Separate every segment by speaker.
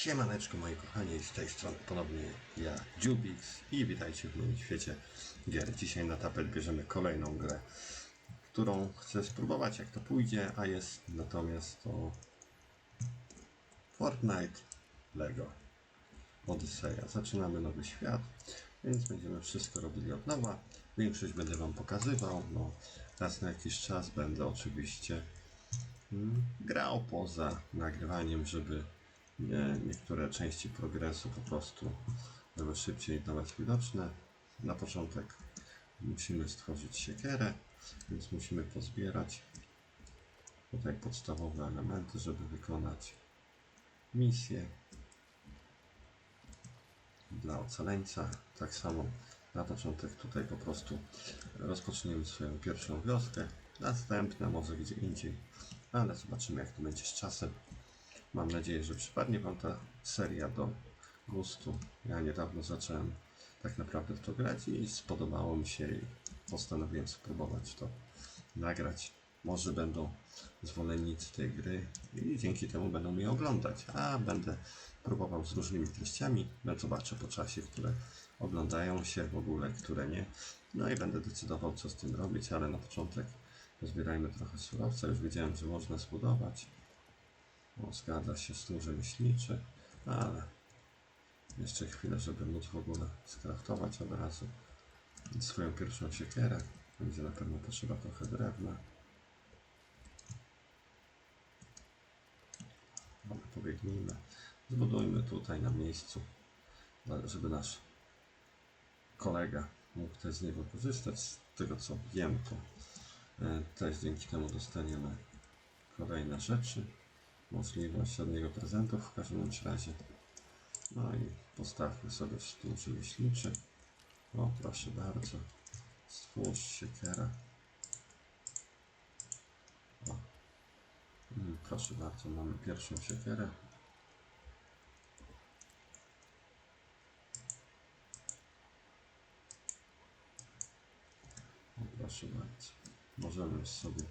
Speaker 1: Siemaneczko moi kochani, z tej strony ponownie ja, Jubix i witajcie w moim świecie gier. Dzisiaj na tapet bierzemy kolejną grę, którą chcę spróbować jak to pójdzie, a jest natomiast to Fortnite Lego Odyseja. Zaczynamy nowy świat, więc będziemy wszystko robili od nowa. Większość będę Wam pokazywał, no raz na jakiś czas będę oczywiście mm, grał poza nagrywaniem, żeby nie, niektóre części progresu po prostu były szybciej dla Was widoczne. Na początek musimy stworzyć siekierę, więc musimy pozbierać tutaj podstawowe elementy, żeby wykonać misję dla ocaleńca. Tak samo na początek tutaj po prostu rozpoczniemy swoją pierwszą wioskę, następne może gdzie indziej, ale zobaczymy jak to będzie z czasem. Mam nadzieję, że przypadnie Wam ta seria do gustu. Ja niedawno zacząłem tak naprawdę w to grać i spodobało mi się i postanowiłem spróbować to nagrać. Może będą zwolennicy tej gry i dzięki temu będą mnie oglądać, a będę próbował z różnymi treściami. No zobaczę po czasie, które oglądają się w ogóle, które nie. No i będę decydował, co z tym robić, ale na początek pozbierajmy trochę surowca. Już wiedziałem, że można zbudować. O, zgadza się, stół rzemieślniczy, ale jeszcze chwilę, żeby móc w ogóle skraftować od razu swoją pierwszą siekierę. Będzie na pewno potrzeba trochę drewna. Ale pobiegnijmy. Zbudujmy tutaj na miejscu, żeby nasz kolega mógł też z niego korzystać. Z tego co wiem, to e, też dzięki temu dostaniemy kolejne rzeczy możliwość od niego prezentów w każdym razie. No i postawmy sobie stół rzemieślniczy. O, proszę bardzo. Stwórz siekiera. O. Mm, proszę bardzo, mamy pierwszą siekierę. O, proszę bardzo. Możemy sobie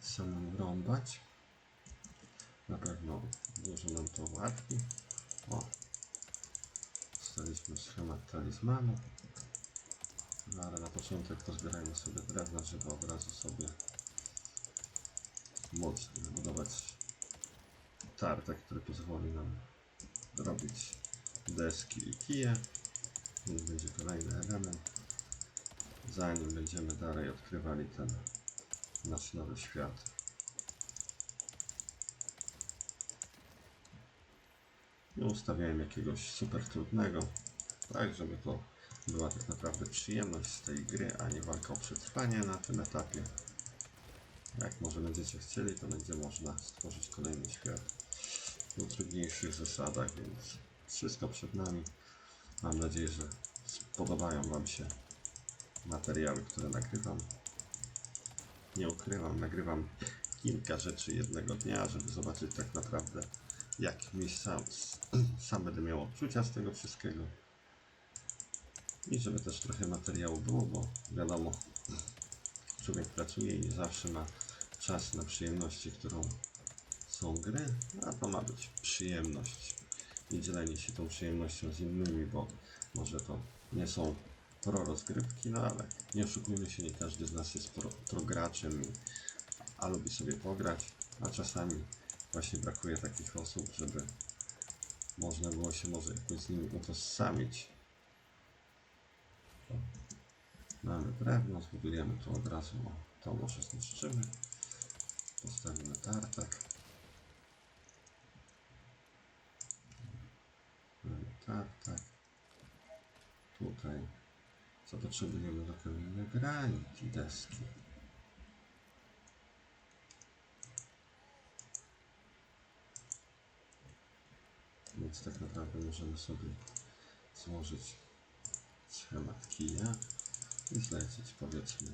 Speaker 1: samym rąbać. Na pewno dużo nam to ułatwi. O, dostaliśmy schemat talizmanu. No ale na początek pozbierajmy sobie drewna, żeby od razu sobie móc zbudować tartek, który pozwoli nam robić deski i kije. Więc będzie kolejny element. Zanim będziemy dalej odkrywali ten nasz nowy świat. Nie ustawiałem jakiegoś super trudnego, tak żeby to była tak naprawdę przyjemność z tej gry, a nie walka o przetrwanie na tym etapie. Jak może będziecie chcieli, to będzie można stworzyć kolejny świat na trudniejszych zasadach, więc wszystko przed nami. Mam nadzieję, że spodobają Wam się materiały, które nagrywam. Nie ukrywam, nagrywam kilka rzeczy jednego dnia, żeby zobaczyć tak naprawdę jak mi sam, sam będę miał odczucia z tego wszystkiego. I żeby też trochę materiału było, bo wiadomo, człowiek pracuje i nie zawsze ma czas na przyjemności, którą są gry, a to ma być przyjemność i dzielenie się tą przyjemnością z innymi, bo może to nie są pro rozgrywki, no ale nie oszukujmy się, nie każdy z nas jest pro, pro graczem, i- a lubi sobie pograć, a czasami właśnie brakuje takich osób, żeby można było się może jakoś z nimi utożsamić. Mamy drewno, zbudujemy tu od razu, to może zniszczymy. Postawimy tartak. Tartak. Tutaj co potrzebujemy do pełnienia granit i deski. Więc tak naprawdę możemy sobie złożyć schemat kija i zlecić powiedzmy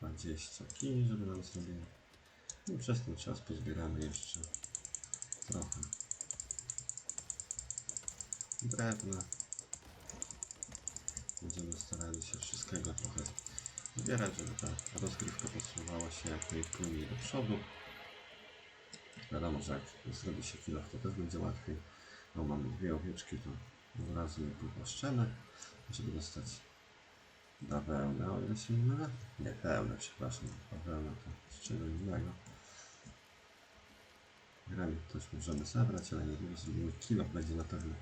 Speaker 1: 20 kij, żeby nam zrobiło. I przez ten czas pozbieramy jeszcze trochę drewna. Będziemy starali się wszystkiego trochę zbierać, żeby ta rozgrywka posuwała się jak najpłynniej do przodu. Wiadomo, że jak zrobi się kilo, to też będzie łatwiej. No mamy dwie owieczki, to od razu je popłaszczemy, żeby dostać bawełnę, o ile się mylę. Nie, pełne, przepraszam. Bawełna to z czego innego. Granit też możemy zabrać, ale niedługo zrobimy kilo, będzie na pewno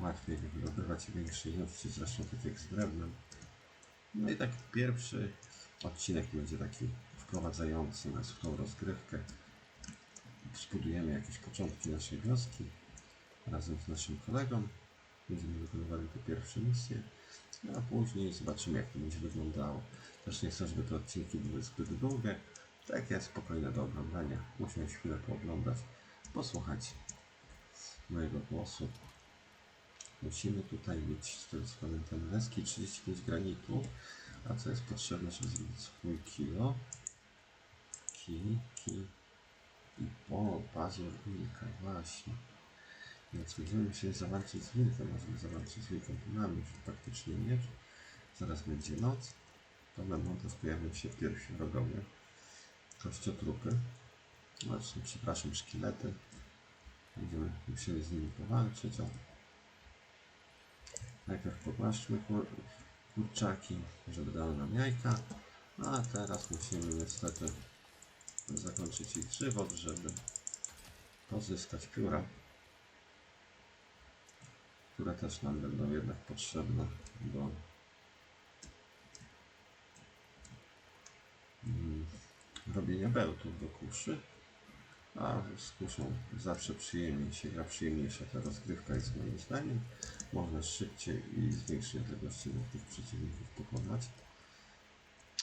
Speaker 1: łatwiej wydobywać większe ilości, zresztą tak jak z drewnem. No i tak pierwszy odcinek będzie taki wprowadzający nas w tą rozgrywkę. Zbudujemy jakieś początki naszej wioski razem z naszym kolegą. Będziemy wykonywali te pierwsze misje, a później zobaczymy jak to będzie wyglądało. Też nie chcę, żeby te odcinki były zbyt długie. Takie spokojne do oglądania. Musimy chwilę pooglądać, posłuchać mojego głosu. Musimy tutaj mieć, to jest pamiętam, leski 35 granitu. A co jest potrzebne, żeby zrobić swój kilo? Ki, ki i po, pazur wilka, właśnie. Więc będziemy musieli zawalczyć z wilkiem, możemy zawalczyć z wilkiem, mamy już praktycznie miecz. Zaraz będzie noc. To będą też pojawią się pierwsi wrogowie. Kościotrupy. Znaczy, przepraszam, szkielety. Będziemy musieli z nimi powalczyć. O. Najpierw pogłaszczmy kur kurczaki, żeby dały nam jajka. A teraz musimy niestety zakończyć ich żywot, żeby pozyskać pióra, które też nam będą jednak potrzebne do mm, robienia bełtów do kuszy. A z kuszą zawsze przyjemniej się gra, przyjemniejsza ta rozgrywka jest moim zdaniem. Można szybciej i z większej odległości tych przeciwników pokonać.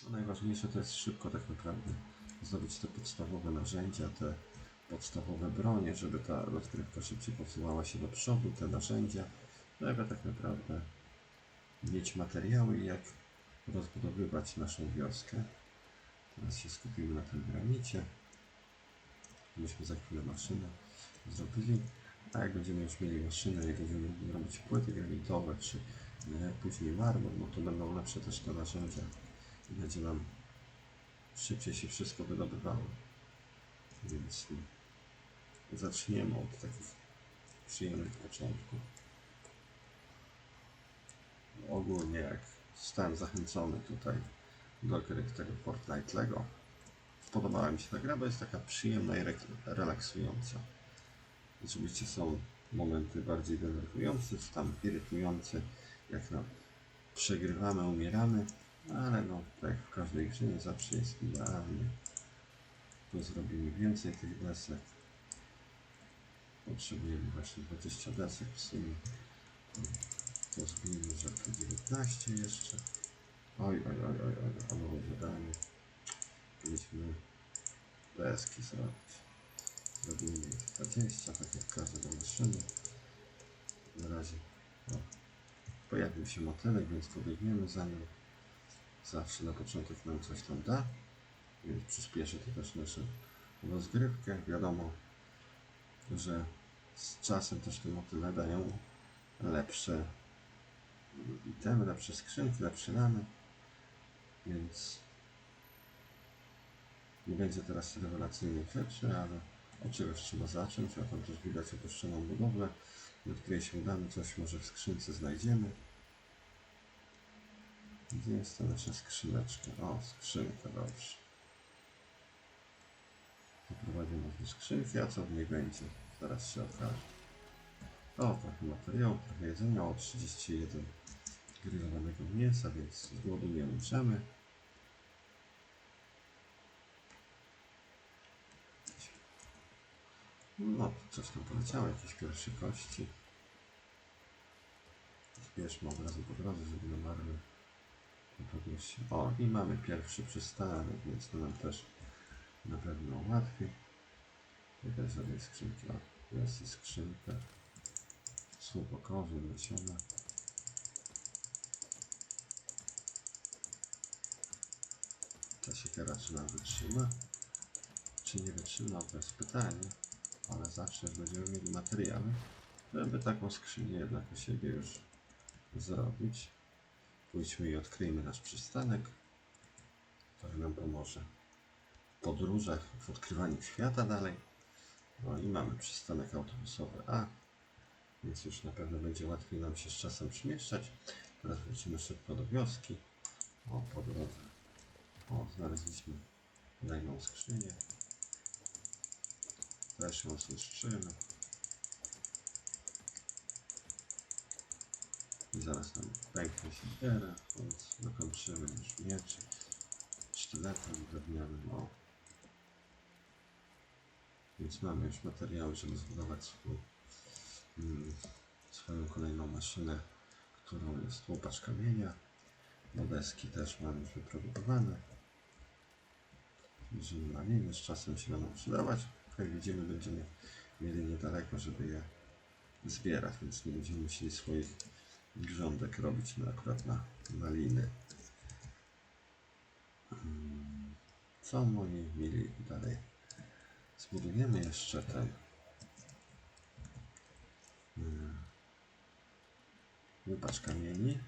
Speaker 1: Najważniejsze to jest szybko tak naprawdę zdobyć te podstawowe narzędzia, te podstawowe bronie, żeby ta rozgrywka szybciej posuwała się do przodu, te narzędzia, żeby tak naprawdę mieć materiały, jak rozbudowywać naszą wioskę. Teraz się skupimy na tym granicie. Myśmy za chwilę maszynę zrobili. A jak będziemy już mieli maszynę i będziemy robić płyty granitowe, czy e, później marmur, no to będą lepsze też te narzędzia i będzie nam szybciej się wszystko wydobywało. Więc zaczniemy od takich przyjemnych początków. Ogólnie jak zostałem zachęcony tutaj do gry tego Fortnite podobała mi się ta gra, bo jest taka przyjemna i re- relaksująca. Oczywiście są momenty bardziej denerwujące, tam irytujące, jak no, przegrywamy, umieramy, ale no, tak w każdej grze nie zawsze jest idealnie. Tu zrobimy więcej tych desek. Potrzebujemy właśnie 20 desek w sumie. To, zbijmy, że to 19 jeszcze. Oj, oj, oj, oj, oj, ale było zadanie. Powinniśmy deski zrobić. Zrobimy ich 20, tak jak każda do maszyny. Na razie o, pojawił się motylek, więc pobiegniemy za nim. Zawsze na początek nam coś tam da, więc przyspieszy to też naszą rozgrywkę. Wiadomo, że z czasem też te motyle dają lepsze itemy, lepsze skrzynki, lepsze ramy, więc nie będzie teraz rewelacyjnych rzeczy, ale od czegoś trzeba zacząć, a tam też widać opuszczoną budowlę, do której się udamy, coś może w skrzynce znajdziemy. Gdzie jest ta nasza skrzyneczka? O, skrzynka, dobrze. Poprowadzi nas do skrzynki, a co w niej będzie? Zaraz się okaże. O, trochę materiału, trochę jedzenia, o 31 grillowanego mięsa, więc z głodu nie umrzemy. No, coś tam poleciało, jakieś pierwsze kości. Zbierzmy od razu po drodze, żeby na marne nie podnieść. O, i mamy pierwszy przystanek, więc to nam też na pewno ułatwi. Tutaj sobie skrzynki, o, jest i skrzynka. Korzeń, nasiona. Ta siekiera czy nam wytrzyma? Czy nie wytrzyma, to jest pytanie. Ale zawsze będziemy mieli materiały, żeby taką skrzynię jednak u siebie już zrobić. Pójdźmy i odkryjmy nasz przystanek. To nam pomoże w podróżach, w odkrywaniu świata dalej. No i mamy przystanek autobusowy A, więc już na pewno będzie łatwiej nam się z czasem przemieszczać. Teraz wrócimy szybko do wioski. O, po drodze. O, znaleźliśmy kolejną skrzynię. Też ją zniszczymy. Zaraz nam pęknie się litera, więc dokończymy już miecz sztyletem drewnianym. O. Więc mamy już materiały, żeby zbudować swój, mm, swoją kolejną maszynę, którą jest łupacz kamienia. Do deski też mamy już wyprodukowane. Jeżeli maliny z czasem się będą przydawać, jak widzimy będziemy mieli niedaleko, żeby je zbierać, więc nie będziemy musieli swoich grządek robić na, akurat na. Mm, Co moi mili dalej? Zbudujemy jeszcze ten mm, łupacz kamieni.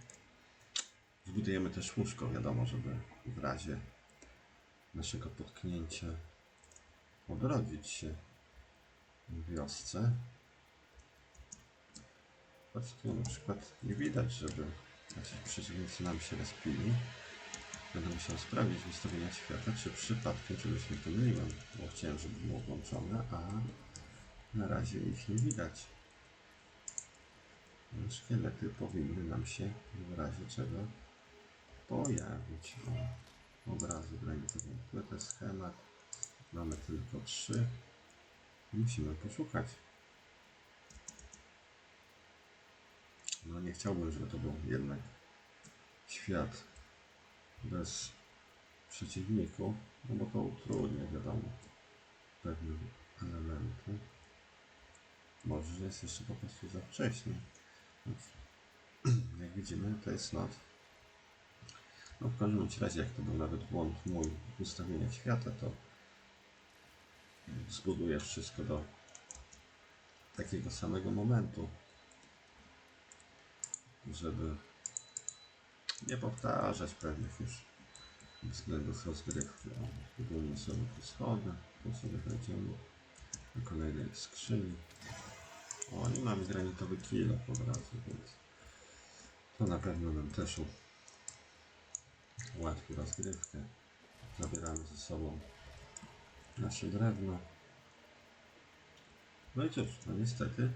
Speaker 1: Zbudujemy też łóżko, wiadomo, żeby w razie naszego potknięcia odrodzić się w wiosce. Choć tu na przykład nie widać, żeby jacyś przeciwnicy nam się respili. Będę musiał sprawdzić ustawienia świata, czy przypadkiem czegoś nie pomyliłem, bo chciałem, żeby było włączone, a na razie ich nie widać. Szkielety powinny nam się w razie czego pojawić. O, obrazy granitowej płytę, schemat. Mamy tylko trzy. Musimy poszukać. No nie chciałbym, żeby to był jednak świat bez przeciwników, no bo to utrudnia, wiadomo, pewne elementy. Może że jest jeszcze po prostu za wcześnie. Więc, jak widzimy, to jest noc. No w każdym razie, jak to był nawet błąd mój w ustawieniach świata, to zbuduję wszystko do takiego samego momentu, żeby nie powtarzać pewnych już względów rozgrywki. O, Budujemy sobie tu schody, tu sobie wejdziemy do kolejnej skrzyni. O, i mamy granitowy kilo od razu, więc to na pewno nam też ułatwi rozgrywkę. Zabieramy ze sobą nasze drewno. No i cóż, no niestety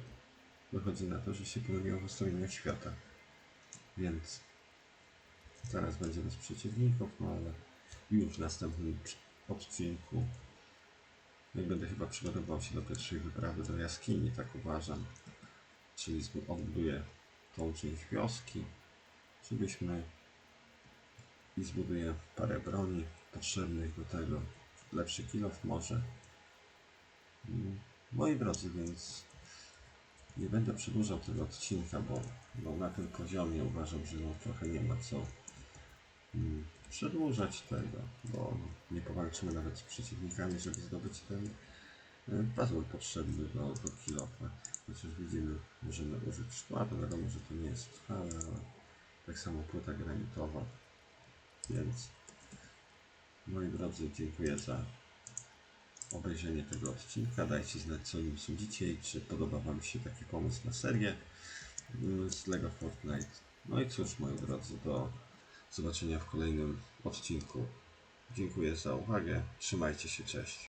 Speaker 1: wychodzi na to, że się pomyliło w ustawieniach świata. Więc teraz będzie bez przeciwników, no ale już w następnym odcinku jak będę chyba przygotowywał się do pierwszej wyprawy do jaskini, tak uważam. Czyli odbuduję tą część wioski, żebyśmy i zbuduję parę broni potrzebnych do tego. Lepszy kilof może. Mm, Moi drodzy, więc nie będę przedłużał tego odcinka, bo, bo na tym poziomie uważam, że no trochę nie ma co mm, przedłużać tego, bo nie powalczymy nawet z przeciwnikami, żeby zdobyć ten y, puzzle potrzebny do, do kilofa. Chociaż widzimy, możemy użyć szkła, to wiadomo, że to nie jest trwałe, ale tak samo płyta granitowa. Więc moi drodzy, dziękuję za obejrzenie tego odcinka. Dajcie znać, co o nim sądzicie i czy podoba Wam się taki pomysł na serię mm, z LEGO Fortnite. No i cóż, moi drodzy, do zobaczenia w kolejnym odcinku. Dziękuję za uwagę. Trzymajcie się, cześć.